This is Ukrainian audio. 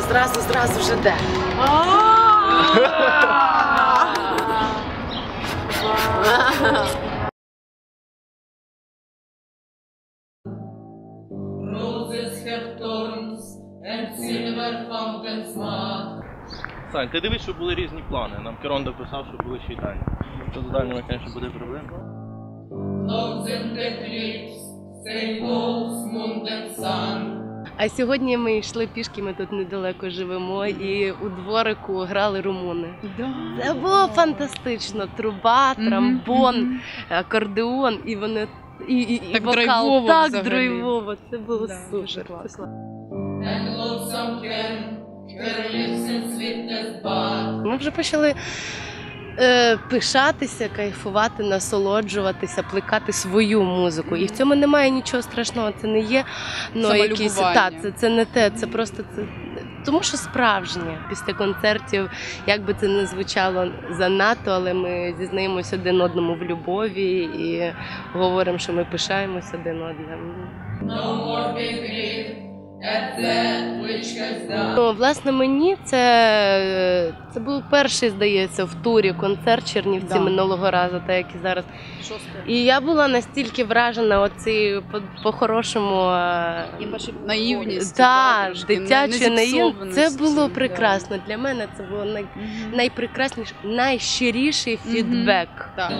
зразу, зразу вже де. Roses have thorns and silver fountains mark. Сань, ти дивись, щоб були різні плани. Нам Керон дописав, щоб були ще й дальні. Що з дальніми, звісно, буде проблема. Same moon and sun. А сьогодні ми йшли пішки, ми тут недалеко живемо, і у дворику грали румуни. Це було фантастично. Труба, трамбон, акордеон, і вони. І, і, і Так вокал драйвово так взагалі. драйвово. Це було Да, супер. Ми вже почали пишатися, кайфувати, насолоджуватися, плекати свою музику. І в цьому немає нічого страшного. Це не є ну, якісь та, це, це не те, це просто це. Тому що справжнє після концертів, як би це не звучало занадто, але ми зізнаємося один одному в любові і говоримо, що ми пишаємося один одним. Ну, власне, мені це, це був перший, здається, в турі концерт Чернівці Да. минулого разу, так як і зараз. І я була настільки вражена оцією по- по-хорошому. е, Наївність. Так, дитячою наїв. Це було да. прекрасно. Для мене це було най... Мгм. найпрекрасніший, найщиріший Мгм. фідбек. Так.